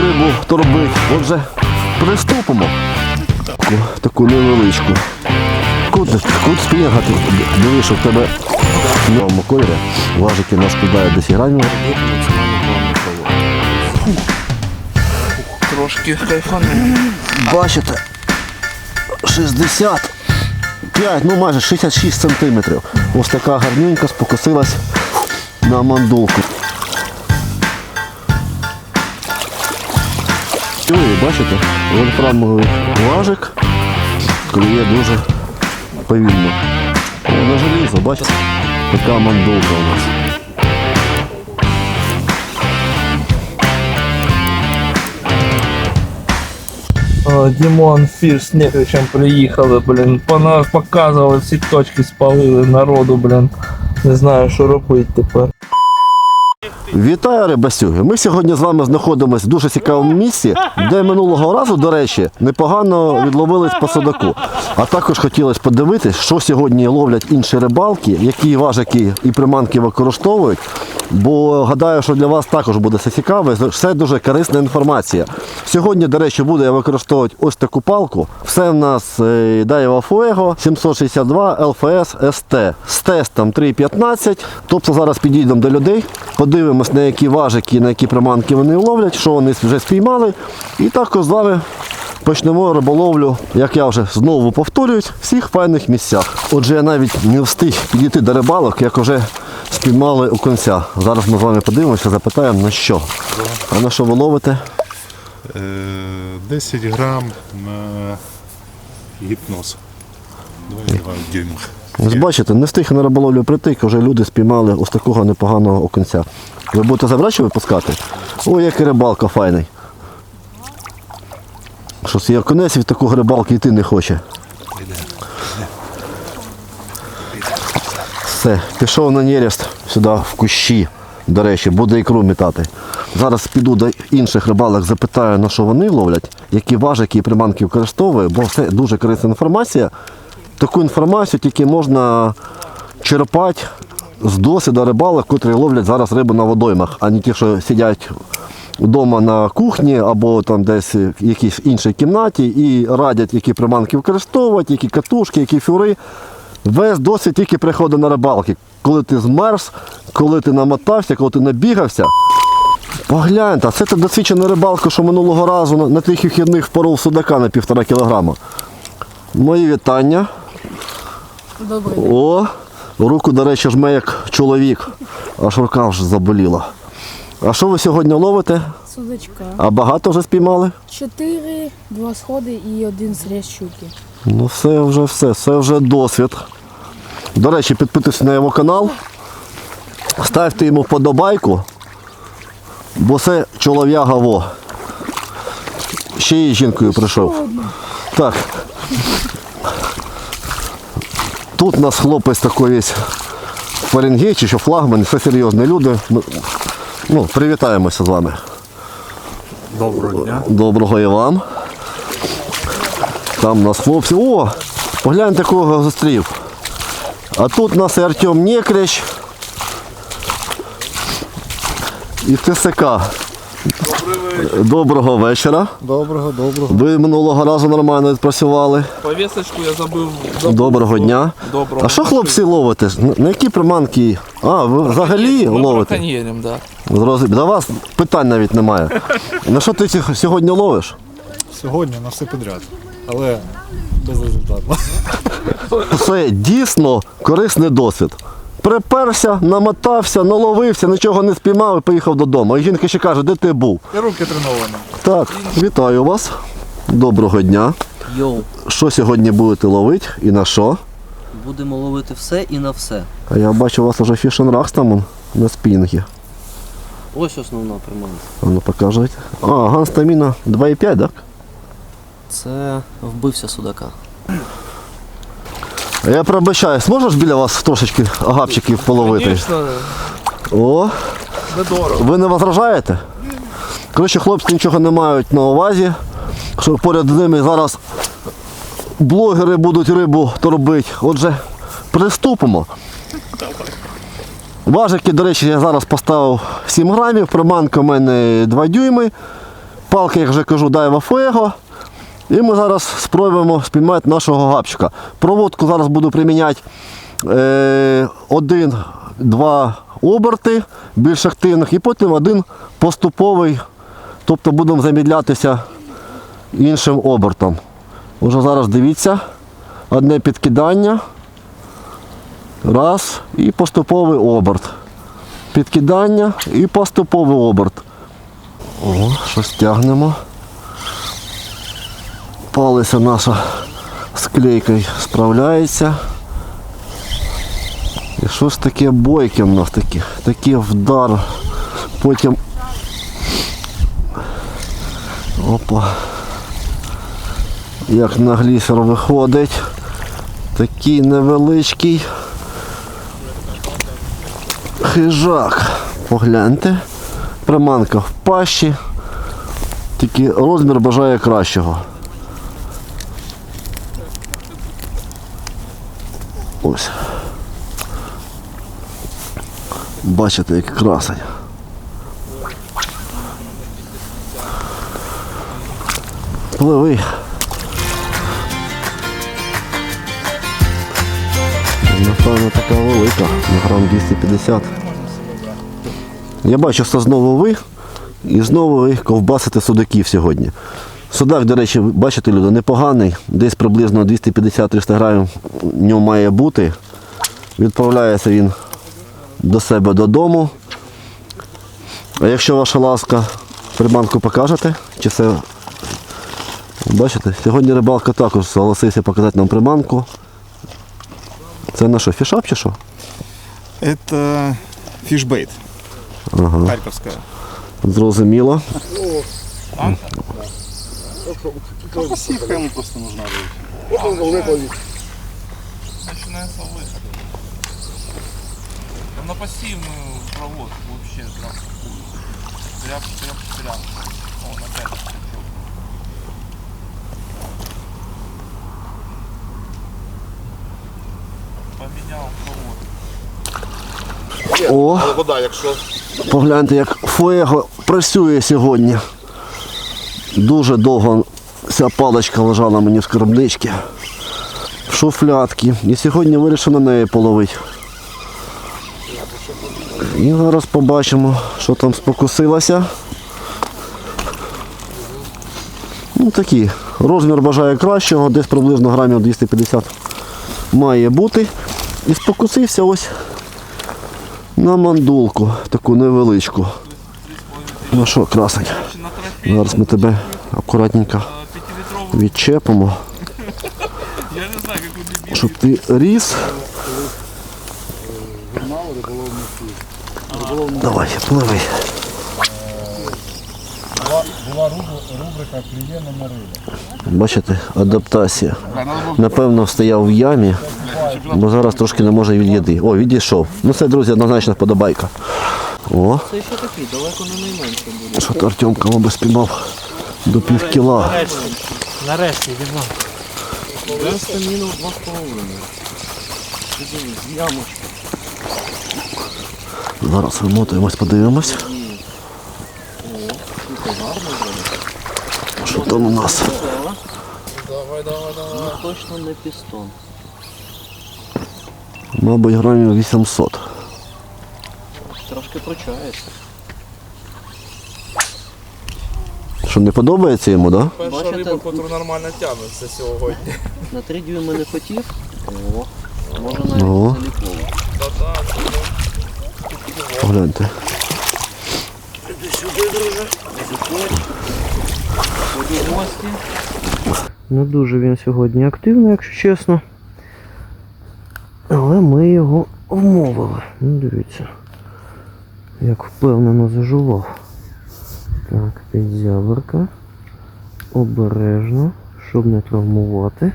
рибу торбить. Отже, приступимо. Таку, таку невеличку. Кут, кут спінга, диви, що в тебе в новому кольорі. Важики нас складає 10 грамів. Трошки кайфану. Бачите, 65, ну майже 66 сантиметрів. Ось така гарненька спокусилась на мандулку. І ви бачите, вольфрамовий важик клює дуже повільно. О, на желізо, бачите? Така мандулка у нас. О, Дімон Фіш з Некричем приїхали, блін. Пона- Показували всі точки, спалили народу, блін. Не знаю, що робити тепер. Вітаю, рибасюги! Ми сьогодні з вами знаходимося в дуже цікавому місці, де минулого разу, до речі, непогано відловились по судаку. А також хотілося подивитись, що сьогодні ловлять інші рибалки, які важики і приманки використовують. Бо гадаю, що для вас також буде це цікаво, все дуже корисна інформація. Сьогодні, до речі, буду я використовувати ось таку палку. Все в нас Daiwa Fuego 762 LFS ST з тестом 3.15. Тобто зараз підійдемо до людей, подивимось, на які важики, на які приманки вони ловлять, що вони вже спіймали. І також з вами почнемо риболовлю, як я вже знову повторююсь, в всіх файних місцях. Отже, я навіть не встиг підійти до рибалок, як вже спіймали у конця. Зараз ми з вами подивимося, запитаємо на що. А на що ви ловите? Е, 10 грам на гіпноз. 2,2 дюймах. Ось бачите, не встиг на риболовлю прийти, як вже люди спіймали ось такого непоганого окунця. Ви будете забрати випускати? Ой, який рибалка файний. Щось і окунець від такого рибалки йти не хоче. Все, пішов на нерест сюди в кущі. До речі, буде ікру мітати. Зараз піду до інших рибалок, запитаю, на що вони ловлять, які важики і приманки використовують, бо це дуже корисна інформація. Таку інформацію тільки можна черпати з досвіду рибалок, котрі ловлять зараз рибу на водоймах, а не ті, що сидять вдома на кухні або там десь в якійсь іншій кімнаті і радять, які приманки використовувати, які катушки, які фюри. Весь досвід тільки приходить на рибалки. Коли ти змерз, коли ти намотався, коли ти набігався. Погляньте, це та досвідчена рибалка, що минулого разу на, на тих вихідних впоров судака на півтора кілограма. Мої вітання. Добрий О, руку, до речі, жме як чоловік. Аж рука вже заболіла. А що ви сьогодні ловите? судачка. А багато вже спіймали? Чотири, два сходи і один зріз щуки. Ну все вже все, все вже досвід. До речі, підписуйтесь на його канал. Ставте йому вподобайку, бо це чолов'яга во. Ще й жінкою прийшов. Так. Тут у нас хлопець такий весь Фаренгейт, чи що флагман, все серйозні люди. Ну, ну, привітаємося з вами. Доброго дня. Доброго і вам. Там у нас хлопці. О, погляньте, кого зустрів. А тут у нас і Артем Некрещ. І ТСК. Доброго вечора. Доброго, доброго. Ви минулого разу нормально відпрацювали. Повісочку я забив. Доброго дня. Доброго. А що хлопці ловите? На- які приманки? А, ви взагалі Ми ловите? браконьєрим, да. Зрозумів. До вас питань навіть немає. На що ти сьогодні ловиш? Сьогодні на все підряд, але безрезультатно. Це дійсно корисний досвід. Приперся, намотався, наловився, нічого не спіймав і поїхав додому. І жінка ще каже, де ти був? І руки треновані. Так, вітаю вас. Доброго дня. Йоу, Що сьогодні будете ловити і на що? будемо ловити все і на все. А я бачу, у вас вже фішенракс там он, на спінгі. Ось основна приманка. А ну покажіть. А, ганстаміна 2,5, так? Це вбився судака. Я пробачаюсь, можеш біля вас трошечки агапчиків половити? Звісно, О, недорого. Ви не возражаєте? Коротше, хлопці нічого не мають на увазі, що поряд з ними зараз блогери будуть рибу торбити. Отже, приступимо. Важики, до речі, я зараз поставив 7 грамів, приманка у мене 2 дюйми. Палка, як вже кажу, дайва фуего. І ми зараз спробуємо спіймати нашого гапчика. Проводку зараз буду приміняти е, один-два оберти більш активних, і потім один поступовий. Тобто будемо замідлятися іншим обертом. Уже зараз дивіться, одне підкидання. Раз і поступовий оберт. Підкидання і поступовий оберт. О, щось тягнемо. Палиця наша з клейкою справляється. І що ж таке бойки в нас такі? Такий вдар. Потім. Опа. Як на глісер виходить. Такий невеличкий хижак. Погляньте. Приманка в пащі. Тільки розмір бажає кращого. Бачите, як красень. Пливи. Напевно, така велика, на грам 250. Я бачу, що знову ви, і знову ви ковбасите судаків сьогодні. Судак, до речі, бачите, люди, непоганий, десь приблизно 250-300 грамів в ньому має бути. Відправляється він до себе додому. А якщо ваша ласка, приманку покажете, чи все. Бачите, сьогодні рибалка також согласився показати нам приманку. Це на що, фішап чи що? Это фишбейт. Ага. Харьковская. Зрозуміло. Пассивка ему просто нужна лыжа. Там на пассивную проводку вообще прям тряп, тряп, тряп. Он опять крючок. Поменял проводку. О, Вода, якщо погляньте, як фуего працює сьогодні. Дуже довго ця паличка лежала мені в скарбничці, в шуфлятці. І сьогодні вирішив на неї половити. І зараз побачимо, що там спокусилося. Ну такі. Розмір бажає кращого, десь приблизно грамів 250 має бути. І спокусився ось на мандулку, таку невеличку. Ну що, красень, зараз ми тебе акуратненько відчепимо, Я не знаю, как он дебил. щоб ти ріс. Давай, пливи. Бачите, адаптація. Напевно, стояв в ямі, бо зараз трошки не може від їди. О, відійшов. Ну це, друзі, однозначно подобайка. О, Це ще такий, далеко не найменше буде. що то Артемка мабуть спіймав до пів кіла. Нарешті. Я стаміну два з половиною. Зараз вимотуємось, подивимось. Що там у нас? Ну точно не пістон. Мабуть, грамів 800. Трошки пручається. Що не подобається йому, так? Да? Перша Бачите, риба, яку нормально тягнеться сьогодні. На три дюйми не хотів. О, може навіть О. заліково. Погляньте. Ході в гості. Не дуже він сьогодні активний, якщо чесно. Але ми його вмовили. Ну, дивіться. Як впевнено зажував. Так, підзяборка. Обережно, щоб не травмувати.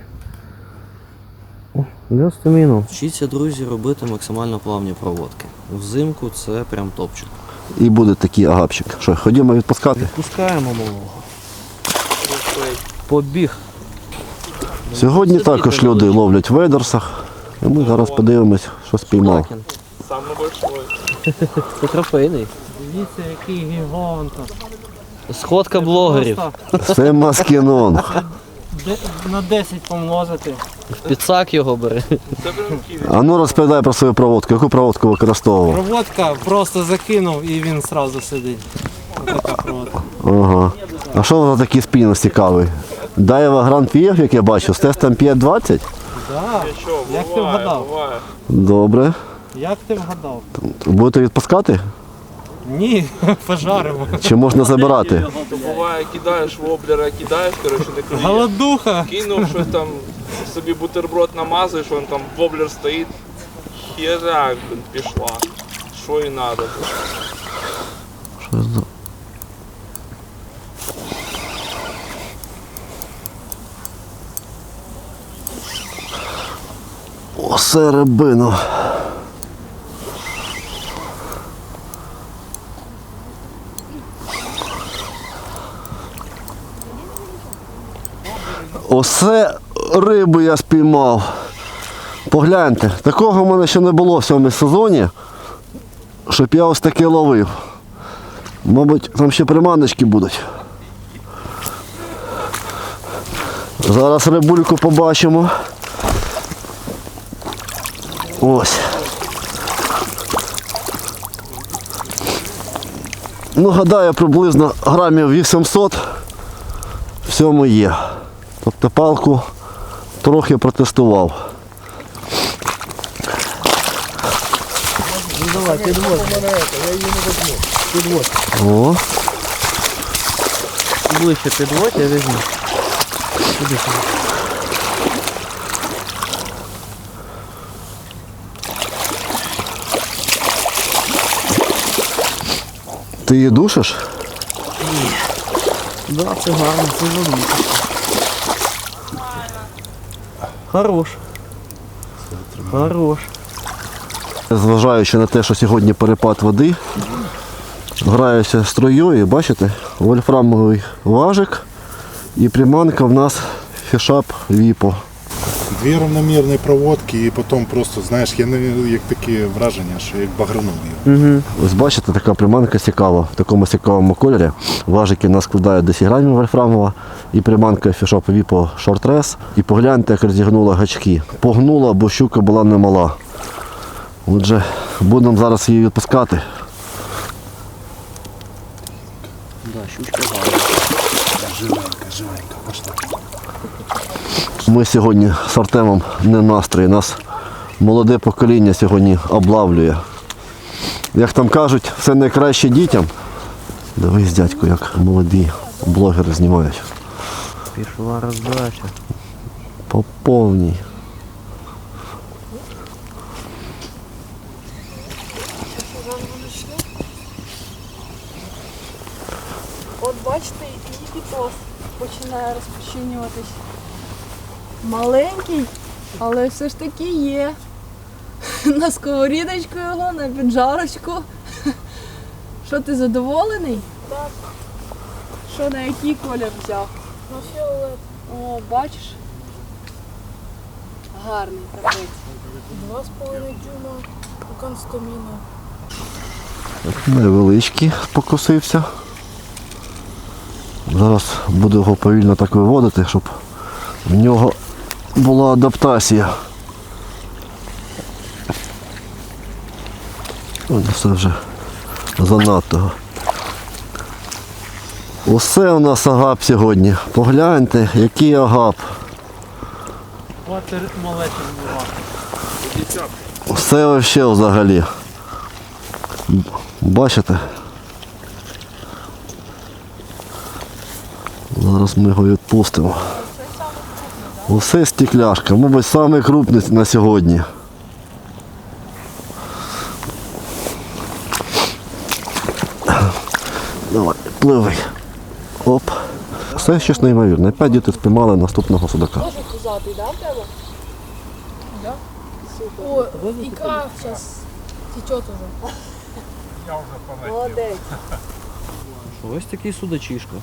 О, для стаміну. Вчіться, друзі, робити максимально плавні проводки. Взимку це прям топчик. І буде такий агапчик. Що, ходімо відпускати? Відпускаємо малого. Побіг. Сьогодні також люди ловлять в вейдерсах. І ми зараз подивимось, що спіймав. Кракен. Самый большой. Це трофейний. Дивіться, який гігант. Сходка блогерів. Це маскінон. на 10 помножити. В підсак його бери. А ну розповідай про свою проводку. Яку проводку використовував? Проводка просто закинув і він одразу сидить. Отака проводка. Ага. А що за такий спінус цікавий? Даєва Гранд Пієв, як я бачу, з тестом 5.20? Да. Як ти вгадав? Добре. Як ти вгадав? Будете відпускати? Ні, пожаримо. Чи можна забирати? То буває, кидаєш воблера, кидаєш, коротше, не клює. Голодуха. Кинув щось там, собі бутерброд намазуєш, він там воблер стоїть. Херак, блін, пішла. Що і треба. Що за- Осе рибину. Осе рибу я спіймав. Погляньте, такого в мене ще не було в цьому сезоні, щоб я ось таке ловив. Мабуть, там ще приманочки будуть. Зараз рибульку побачимо. Ось. Ну, гадаю, приблизно грамів 800 в цьому є. Тобто палку трохи протестував. Ну давай, підводь. Я її не возьму. Підводь. О, Ближче підводь, я візьму. ти її душиш? Ні. Да, це гарно, це велике. Хорош. Хорош. Зважаючи на те, що сьогодні перепад води, граюся струєю, бачите, вольфрамовий важик і приманка в нас фішап Віпо. Дві равномірні проводки і потім просто, знаєш, я не як таке враження, що як багранув його. Ось бачите, така приманка цікава, в такому цікавому кольорі. Важики у нас складають 10 грамів вольфрамова і приманка фішап Віпо шортрес. І погляньте, як розігнула гачки. Погнула, бо щука була немала. Отже, будемо зараз її відпускати. Да, щучка Ми сьогодні з Артемом не настрої. Нас молоде покоління сьогодні облавлює. Як там кажуть, все найкраще дітям. Дивись, дядько, як молоді блогери знімають. Пішла роздача. По повній. От бачите, і кітос починає розпочинюватись. Маленький, але все ж таки є. На сковорідочку його, на піджарочку. Що ти задоволений? Так. Що на який колір взяв? На фіолет. О, бачиш? Гарний капець. Два з половиною дюйма у Констаміна. Невеличкий покосився. Зараз буду його повільно так виводити, щоб в нього була адаптація. Ну Це вже занадто. Усе у нас агап сьогодні. Погляньте, який агап. Все вообще взагалі. Бачите? Зараз ми його відпустимо. Усе стекляшка, мабуть, самий на сьогодні. Давай, пливай. Оп. Все щось неймовірне. Опять діти спіймали наступного судака. Дуже пузатий, да, в тебе? Да? О, ікра зараз течет уже. Молодець. Ось такий судачишка.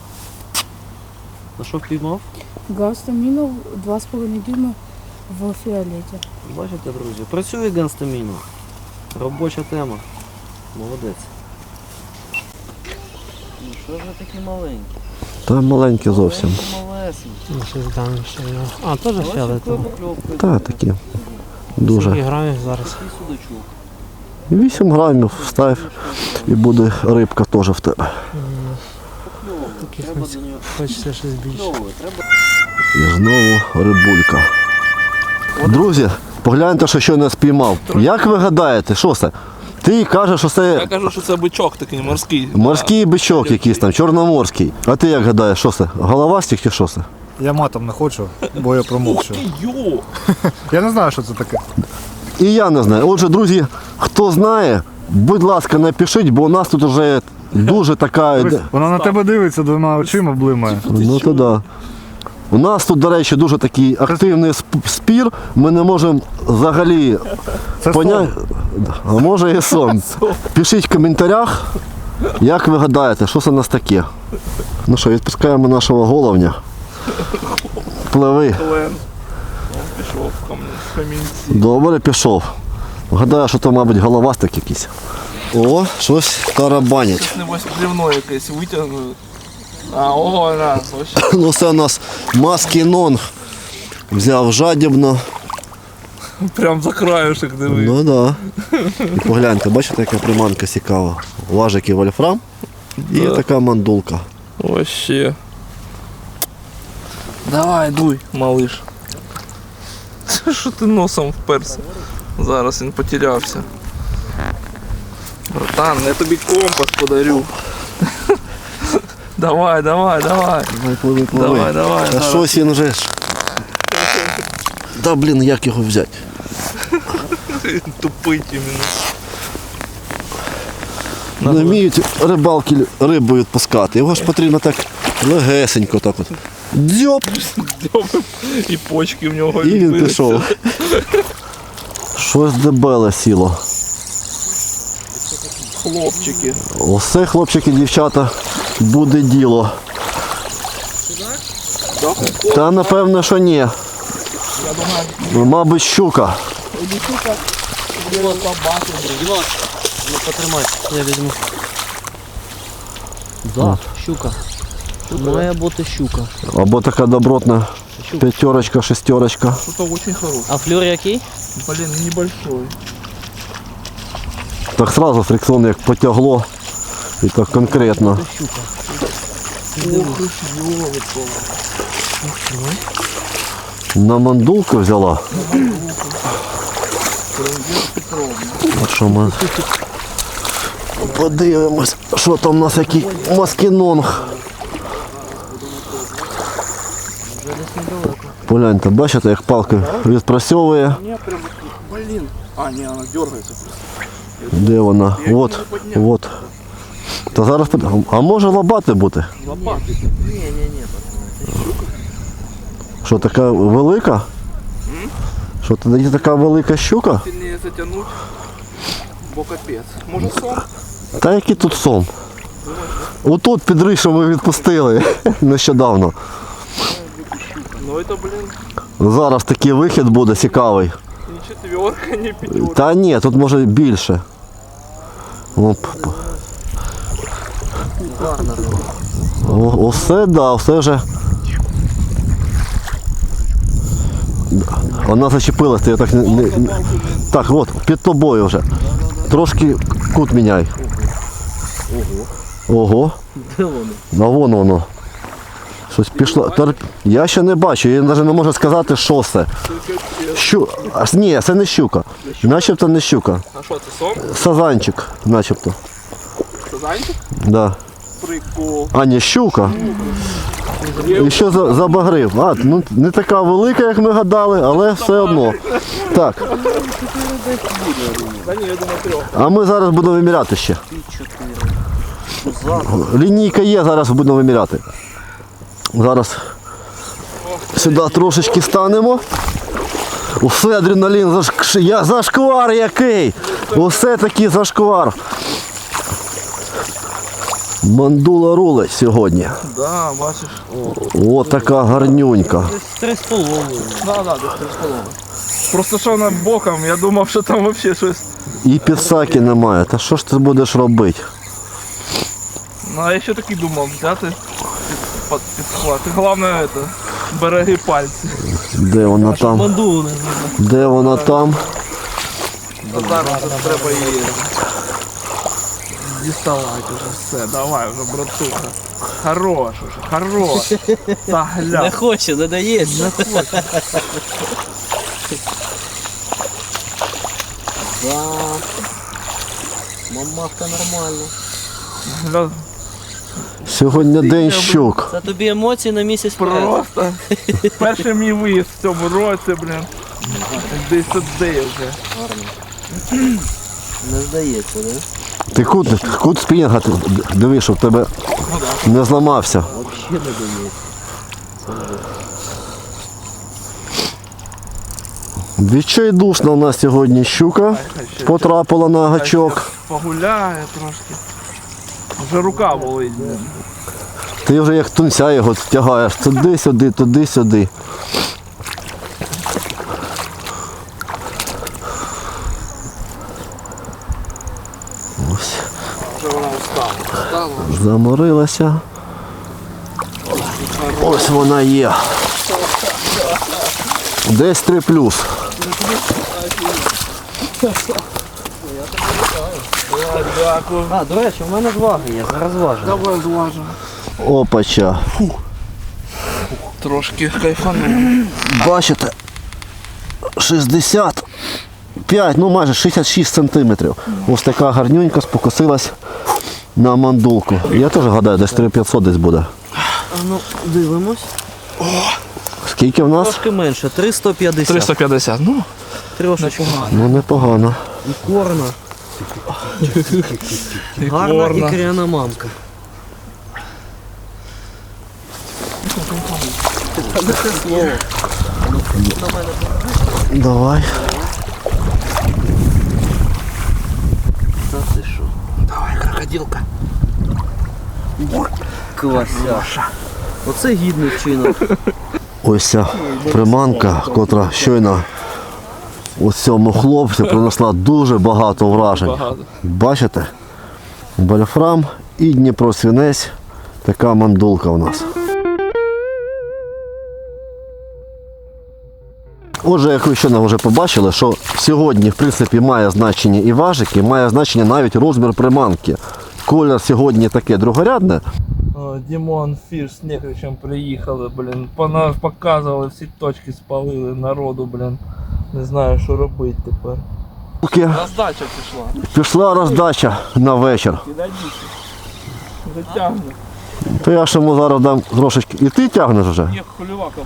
На що впіймав? Гастамінов 2,5 дюйма в фіолеті. Бачите, друзі, працює Ганстаміно. Робоча тема. Молодець. Ну Що ж ви такі маленькі? Та маленькі зовсім. Малесенькі. Ну, щось ще є. А, теж покльовкою. Та такі. Скільки Дуже. грамів зараз? Судачок. 8 грамів став і буде рибка теж в тебе. Треба до нього Хочеться щось більше. І знову рибулька. Друзі, погляньте, що щойно спіймав. Як ви гадаєте, що це? Ти кажеш, що це. Я кажу, що це бичок такий морський. морський бичок якийсь там, чорноморський. А ти як гадаєш, що це? Головастик чи що це? Я матом не хочу, бо я промовчу. Я не знаю, що це таке. І я не знаю. Отже, друзі, хто знає, будь ласка, напишіть, бо у нас тут вже дуже така. Вона на тебе дивиться двома очима блимає. Ну то да. У нас тут, до речі, дуже такий активний сп- спір. Ми не можемо взагалі Це поняти. А може і сон. Пишіть в коментарях, як ви гадаєте, що це у нас таке. Ну що, відпускаємо нашого головня. Пливи. Лен. Пішов в камінці. Добре, пішов. Гадаю, що то, мабуть, головастик якийсь. О, щось тарабанять. Небось бревно якесь витягнули. А, ого, на, ось. Ну це у нас маскінонг. Взяв жадібно. Прям за краюшек диви. Ну да. І погляньте, бачите, яка приманка цікава. Важик і вольфрам і Да. така мандулка. Вообще. Давай, дуй, малыш. Що ти носом вперся? Зараз він потерявся. Братан, я тобі компас подарю. Давай, давай, давай. Давай, пливи, пливи. Давай, давай. Та зараз. щось він вже ж. Та блін, як його взяти? Тупить іменно. Не вміють рибалки рибу відпускати. Його ж потрібно так легесенько так от. Дзьоп! І почки в нього І він відбилися. пішов. Щось дебеле сіло. Хлопчики. Оце, хлопчики, дівчата, буде діло. Та напевно, що ні. Мабуть, щука. Дімон, ну потримай, я візьму. Да, щука. Має бути щука. Або така добротна п'ятерочка, шестерочка. Что-то очень хороший. А флюр який? Блин, небольшой. Так сразу фрикціон як потягло. І так конкретно. Ох, ёлка. На мандулку взяла. От що ми подивимось, що там у нас який маскінонг. Погляньте, бачите, як палка відпрацьовує. Не, прям Блин. А, не, она дергается просто. Де вона? От, от. Та зараз под- А може лопати бути? Лопаты. Що така велика? Що тоді така велика щука? Сильнее затянуть. Бо капец. Может сон? Та який тут сом? Отут під ми відпустили нещодавно. Ну это, блин, Зараз такий вихід буде цікавий. не четверка, не пятерка. Та ні, тут може більше. Оп. О, усе, да, все вже. Вона зачепилася, я так не, не, не- Так, от, під тобою вже. Трошки кут міняй. Ого. Де воно? А вон воно. Щось пішло. Тер- Я ще не бачу, я навіть не можу сказати, що це. Щу... А, ні, це не щука. Начебто не щука. А что, это сон? Сазанчик, начебто. Сазанчик? Да. Прикол. А, не щука. І що за, забагрив? А, ну не така велика, як ми гадали, але все одно. Так, а ми зараз будемо виміряти ще. Лінійка є, зараз будемо виміряти. Зараз сюди трошечки станемо. Усе адреналін зашк... я... зашквар який! Усе таки зашквар. Мандула рулить сьогодні. Да, бачиш. О, така гарнюнька. Десь три з половиною. Да, да, десь три з половиною. Просто що вона боком, я думав, що там взагалі щось. І підсаки немає. Та що ж ти будеш робити? Ну а я ще таки думав взяти під, підхват. Головне это, береги пальці. Де вона там? Мандулу не знаю. Де вона там? А зараз вже треба її діставати вже все. Давай вже, братуха. Хорош уже, хорош. Та Не гля. хоче, не дається. Да. Мамаха нормально. гля. Сьогодні день щук. Це тобі емоції на місяць вперед. Просто перший мій виїзд в цьому році, блін. Десь туди вже. Не здається, да? Ти кут, кут спінінга, ти диви, щоб тебе не зламався. Взагалі не дається. Відчайдушна у нас сьогодні щука потрапила на гачок. Погуляє трошки. Вже рука болить. Ти вже як тунця його тягаєш туди-сюди, туди-сюди. Ось. Заморилася. Ось вона є. Десь 3 плюс. Дякую. А, до речі, в мене ж ваги є, зараз важу. Давай зважимо. Опача. Трошки кайфану. Бачите? 65, ну майже 66 сантиметрів. Ось така гарнюнька спокусилась на мандулку. Я теж гадаю, десь 3500 десь буде. А ну, дивимось. Скільки в нас? Трошки менше, 350. 350, ну, Трошечки. Ну непогано. І корна. Гарна і кряна мамка. Давай. Та ти що? давай, крокодилка. Класяша. Оце гідний вчинок. Ось ця приманка, котра щойно ось цьому хлопцю принесла дуже багато вражень. Багато. Бачите? Вольфрам і Дніпросвінець. Така мандулка у нас. Отже, як ви щойно вже побачили, що сьогодні, в принципі, має значення і важики, має значення навіть розмір приманки. Колір сьогодні таке другорядне, Дімон Фіш з Нехричем приїхали, блін. Показували, всі точки спалили народу, блін. Не знаю, що робити тепер. Поки Роздача пішла. пішла роздача на вечір. Затягне. То я ж йому зараз дам трошечки. І ти тягнеш вже? Є хулівака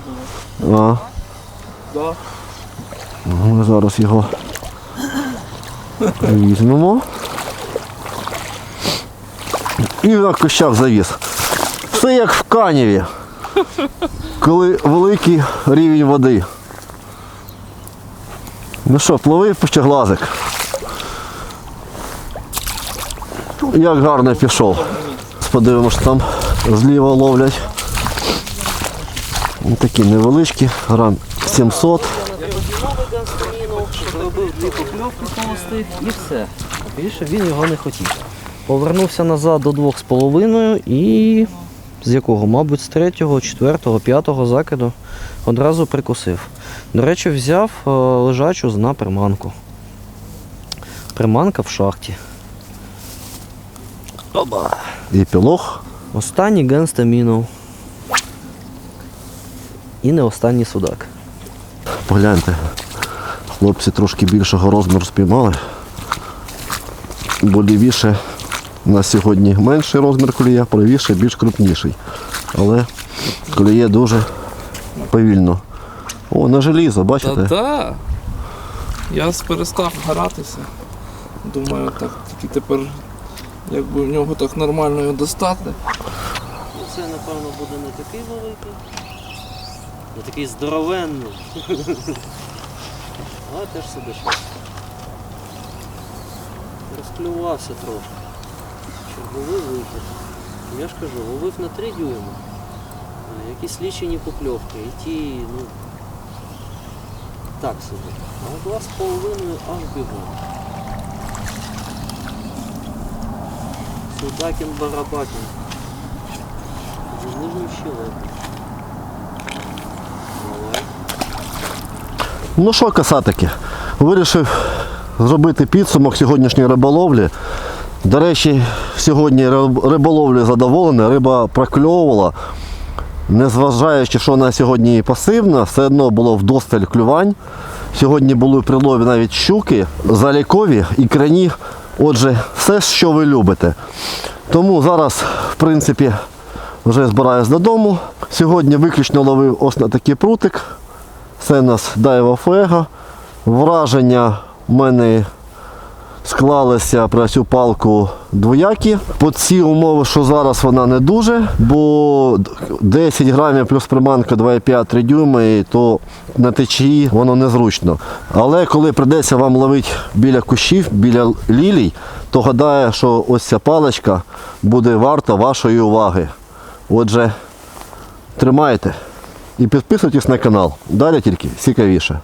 була. А, Да. ми зараз його візьмемо. І на кущах завіс. Все як в каніві, коли великий рівень води. Ну що, плови пущеглазик. Як гарно пішов. Подивимось, що там зліва ловлять. Такі невеличкі, грам 700. Зробив дві покльовки і все. Більше він його не хотів. Повернувся назад до двох з половиною і з якого, мабуть, з третього, четвертого, п'ятого закиду одразу прикусив. До речі, взяв е, лежачу на приманку. Приманка в шахті. Оба. І пілох. Останній генста мінув. І не останній судак. Погляньте, хлопці трошки більшого розміру спіймали. Бо лівіше на сьогодні менший розмір колія, правіше більш крупніший. Але коліє дуже повільно. О, на желізо, бачите? Та-та. Я перестав гратися. Думаю, так тільки тепер, якби в нього так нормально його достати. Це, напевно, буде не такий великий, не такий здоровенний. Але теж себе щось. Розклювався трохи. Черговий вихід. Я ж кажу, ловив на 3 дюйма. Якісь лічені покльовки. І ті, ну. Так собі. А два з половиною аж бігом. Судакін Барабакін. Ну що, касатики, вирішив зробити підсумок сьогоднішньої риболовлі. До речі, сьогодні риб- риболовлею задоволений, риба прокльовувала. Незважаючи, що вона сьогодні пасивна, все одно було вдосталь клювань. Сьогодні були прилові навіть щуки, залікові і крані. Отже, все, що ви любите. Тому зараз, в принципі, вже збираюсь додому. Сьогодні виключно ловив ось на такий прутик. Це у нас Дайва Фего. Враження в мене склалися про цю палку двоякі. По ці умови, що зараз вона не дуже, бо 10 грамів плюс приманка 2,5-3 дюйми, то на течії воно незручно. Але коли прийдеться вам ловити біля кущів, біля лілій, то гадаю, що ось ця паличка буде варта вашої уваги. Отже, тримайте і підписуйтесь на канал. Далі тільки цікавіше.